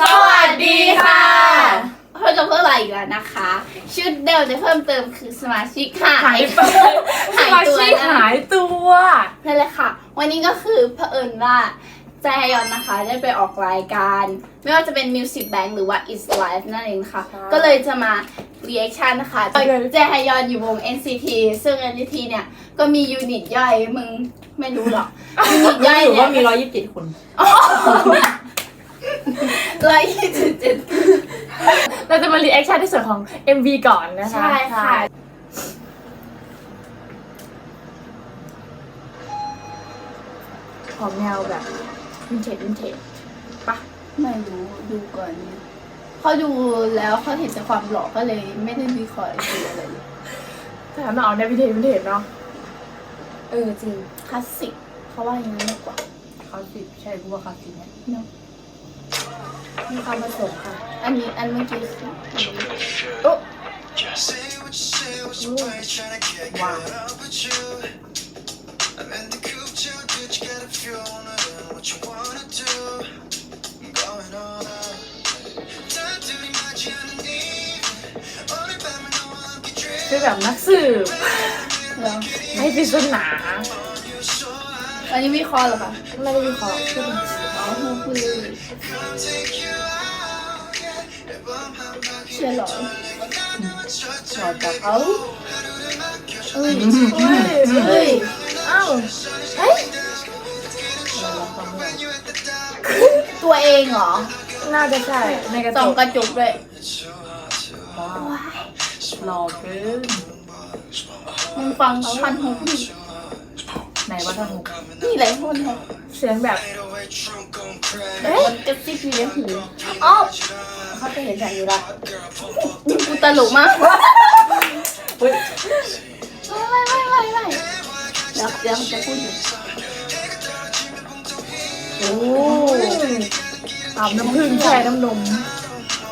สวัสดีค่ะเพิ่มจะเพิ่มอะไรอีกแล้วนะคะ ชุดเดิมจะเพิ่มเติมคือสมาชิกหาหายยไปสหายมาตัวชิกนะหายตัว นั่นแหละค่ะ วันนี้ก็คือเผอิญว่าแจยอนนะคะได้ไปออกรายการ ไม่ว่าจะเป็น Music Bank หรือว่า Is Life นั่นเองค่ะก็เลยจะมา reaction นะคะโดยแจยอนอยู่วง NCT ซึ่ง NCT เนี่ยก็มียูนิตย่อยมึงไม่รู้หรอก ยูนิตย่อยอยู่เนี่ว่ายมีร้อยยี่สิบเจ็ดคน ร้อยยี่สิบเจ็ดเราจะมารีแอคชั่นในส่วนของ MV ก่อนนะคะ ใช่ค่ะ ของแนวแบบวินเทจวินเทจปะไม่รู้ดูก่อนเนี่ยเขาดูแล้วเขาเห็นแต่ความหล่อก็เลยไม่ได้วิเคราะห์ดูอะไรเลยแต่มันออกแนววินเทจวินเทจเนาะเออจริงคลาสสิกเขาว่าอย่างนั้นมากกว่าคลาสสิกใช่กูว่าคลาสสิกเนี่ยเนาะ มีความผสมค่ะ อันนี้อันเมื่อกี้คืออันนี้โอ้ว้าว I'm in the coop too good, you got a few on it, what you wanna do? I'm going on up. Time to imagine underneath. Only by me know I'm get คือแบบนักสืบเหรอให้ปริศนาอันนี้วิเคราะห์เหรอคะ ไม่ได้วิเคราะห์คือ มันอ๋อพูดเลย take you out, yeah. If I'm hot back, เชื่อเหรอชอบกับเขาเอ้ยเฮ้ยเฮ้ยอ้าวเฮ้ยตัวเองเหรอ น่าจะใช่ในกระจส่องกกระจกด้วยว้าวว้ายหล่อเกินมึงฟังพันหกนี่ไหนว่าท่านหกนี่แหละพันหกเสียงแบบ 808 trunk on crack. แบบมันกระซิบอยู่ในหูอ๋อเขาจะเห็นแบบนี้ละนี่กูตลกมากเฮ้ยไม่ไม่ไม่ไม่เดี๋ยวเดี๋ยวจะพูดอยู่โอ้อาบน้ำผึ้งแช่น้ำนม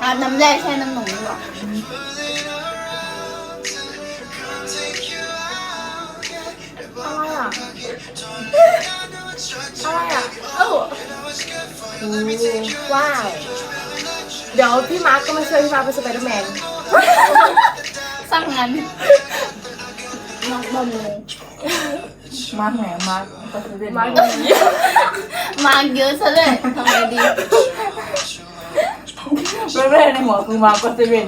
อาบน้ำแร่แช่น้ำนมดีกว่าอะไรอะอะไรอะ ว้าว เดี๋ยวพี่มาร์กก็มาช่วยพี่มาร์กเป็นสไปเดอร์แมนสร้างงานน้องบอมงมาแหงมาก็คือเป็นมาร์กมาเยอะซะเลยทำไงดี เรื่อยๆในหัวคือมาก็จะเป็น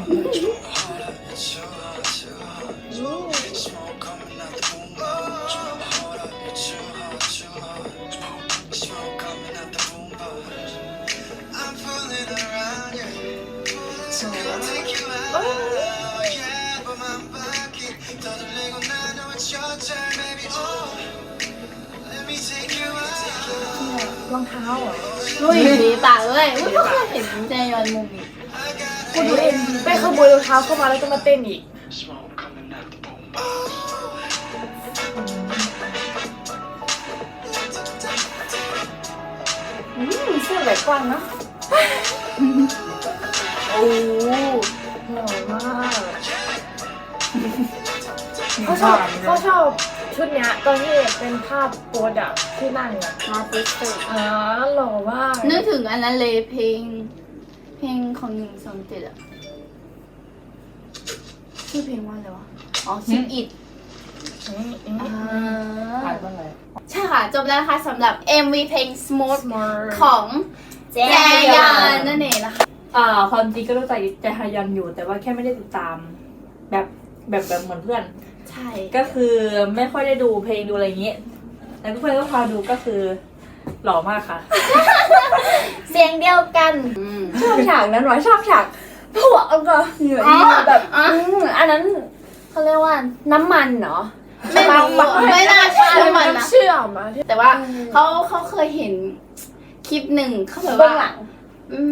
รองเท้าเหรอลุยดีปากเลยอุ้ยก็เคยเห็นแจยอนมุมนี้กูดูเองไปขโมยรองเท้าเข้ามาแล้วก็มาเต้นอีก Smoke coming out the boom. อืมเสื้อแบบกว้างเนาะโอ้หล่อมากเขาชอบเขาชอบ ชุดเนี้ยตอนที่เป็นภาพโพสอะที่นั่งอะมาติสเตอร์อ๋อหล่อมากนึกถึงอันนั้นเลยเพลง เพลงของหนึ่งสองเจ็ดอะชื่อเพลงว่าอะไรวะ อ๋อชิงอิดอืมอืมอ่ถ่าายบ้างเลยใช่ค่ะ จบแล้วนะคะสำหรับ MV เพลง Smooth สมอร์ของแจยอนนั่นเองนะคะ อ่าความจริงก็รู้จักใจฮายอนอยู่แต่ว่าแค่ไม่ได้ติดตามแบบ แบบแบบเหมือนเพื่อน ใช่ ก็คือไม่ค่อยได้ดูเพลงดูอะไรอย่างเงี้ยแต่เพื่อนก็พาดูก็คือหล่อมากค่ะ เสียงเดียวกันอืมชอบฉากนั้นหรอชอบฉากผัวเอาก็เหนื่อยอ๋อแบบอ๋ออืมอันนั้นเขาเรียกว่าน้ำมันเนาะไม่รู้ไม่น่าใช่มันนะน้ำเชื่อมอะที่แต่ว่าเขาเขาเคยเห็นคลิปหนึ่งเขาแบบเบื้องว่าหลัง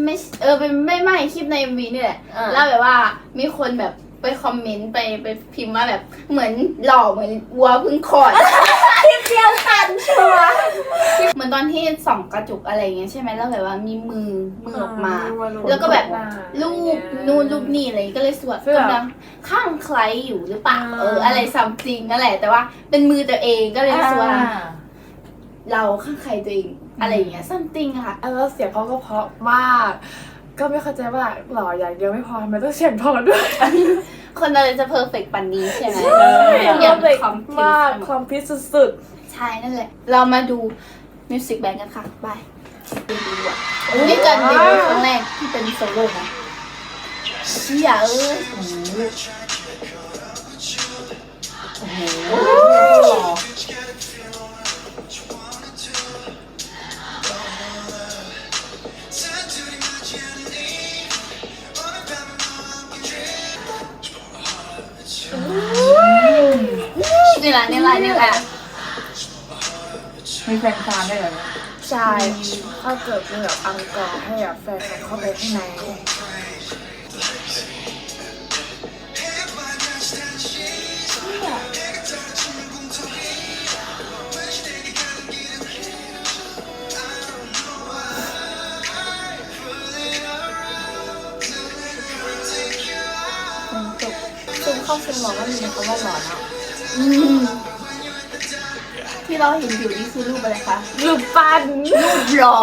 ไม่เออเป็นไม่ไม่คลิปใน MV นี่แหละอ่าแล้วแบบว่ามีคนแบบ ไปคอมเมนต์ไปไปพิมพ์ว่าแบบเหมือนหล่อเหมือนวัวเพึ่งคลอดเดียวกันชัวร์เหมือนตอนที่ส่องกระจกอะไรอย่างเงี้ยใช่ไหมแล้วแบบว่ามีมือมือออกมา แล้วก็แบบรูปนู่นรูปนี่อะไรอย่างงี้ก็เลยสวดเพื่อกำลังข้างใครอยู่หรือเปล่าอ่าเอออะไรซัมติงนั่นแหละแต่ว่าเป็นมือตัวเองก็เลยสวดอ่าเราข้างใครตัวเองอะไรอย่างเงี้ย something อะค่ะ แล้วเสียงเขาก็เพราะมาก ก็ไม่เข้าใจว่าหล่ออย่างเดียวไม่พอทำไมต้องเฉียงพอด้วย คนอะไรจะเพอร์เฟกปันนี้ใช่ไหมใช่เพอร์เฟกมากความพิสุดใช่นั่นแหละ เรามาดูมิวสิกแบงกันค่ะไปดีดีว่ะนี่กันดีครั้งแรกที่เป็นโซโล่นะเชี่ยเอ้ยโอ้โห นี่แหละนี่แหละนี่แหละมีแฟนซานได้เหรอๆใช่ ถ้าเกิดมีแบบอังกอร์ให้แบบแฟนคลับเข้าไปข้างใน ซึมเข้าซึมหล่อก็มีคำว่าหล่อนะอืมที่เราเห็นอยู่นี่คือรูปอะไรคะ รูปปั้นรูปหล่อ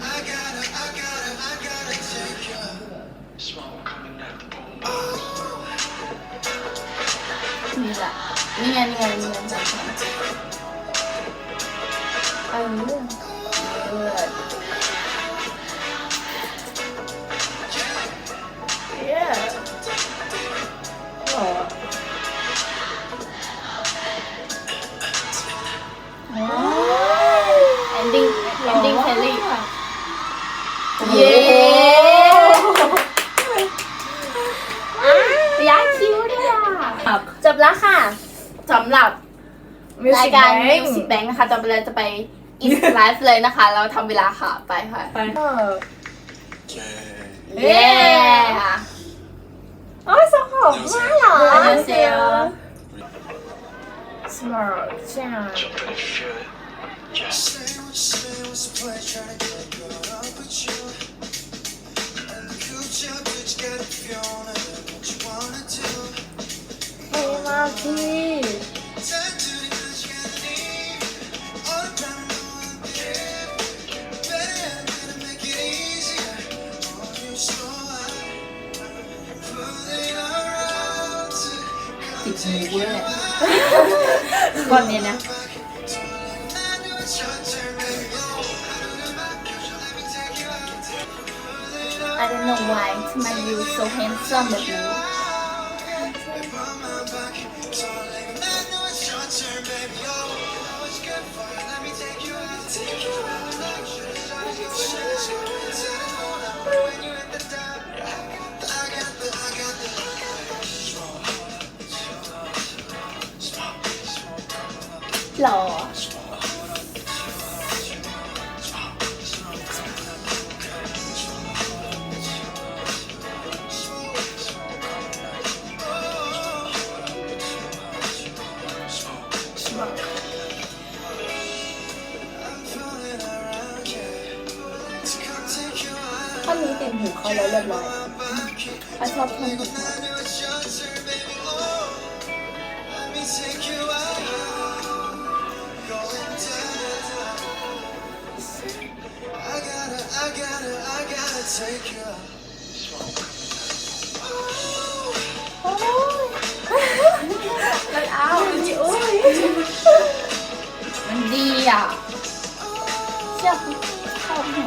I gotta I gotta I gotta take you Smoke coming out the boom นี่แหละนี่ไงนี่ไงนี่ไงใช่ใช่อันนี้เราสิยกการแบมิงวสิกแบงค์นะคะต่อไปเราจะไปอินสไลฟ์เลยนะคะเราทำเวลาค่ะไปค่ะไปเออ เย้โอ้ยสหอมมากเหรออันเซล smart ใช่ Say what you say was a play trying to get caught มีกูแล้วเนี่ยก้อนนี้นะไ I don't know why. My you so handsome แบบนี้ หล่อท่อนนี้ติดหูเขาแล้วเรียบร้อยเขาชอบท่อนข มันเอาดีโอ้ยมันดีอะเชื่อพี่ชอบหนู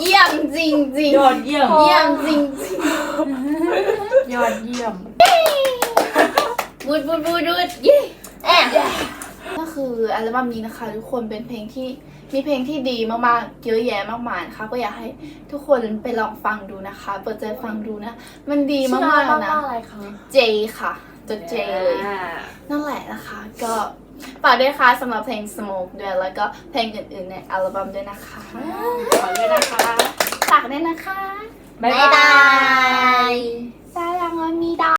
เยี่ยมจริงจริงยอดเยี่ยม เยี่ยมจริงจริงยอดเยี่ยม บูดบูดบูดบูดเย้แอะก็คืออัลบั้มนี้นะคะ ทุกคนเป็นเพลงที่มีเพลงที่ดีมากๆ เยอะแยะมากมายนะคะก็อยากให้ทุกคนไปลองฟังดูนะคะ เปิดใจฟังดูนะ มันดีมากๆนะอะไรคะเจค่ะตัวเจเลยนั่นแหละนะคะ ก็ ฝากด้วยค่ะสำหรับเพลง Smoke ด้วยแล้วก็เพลงอื่นๆในอัลบั้มด้วยนะคะ ขอด้วยนะคะ ฝากด้วยนะคะ บ๊ายบาย 사랑합니다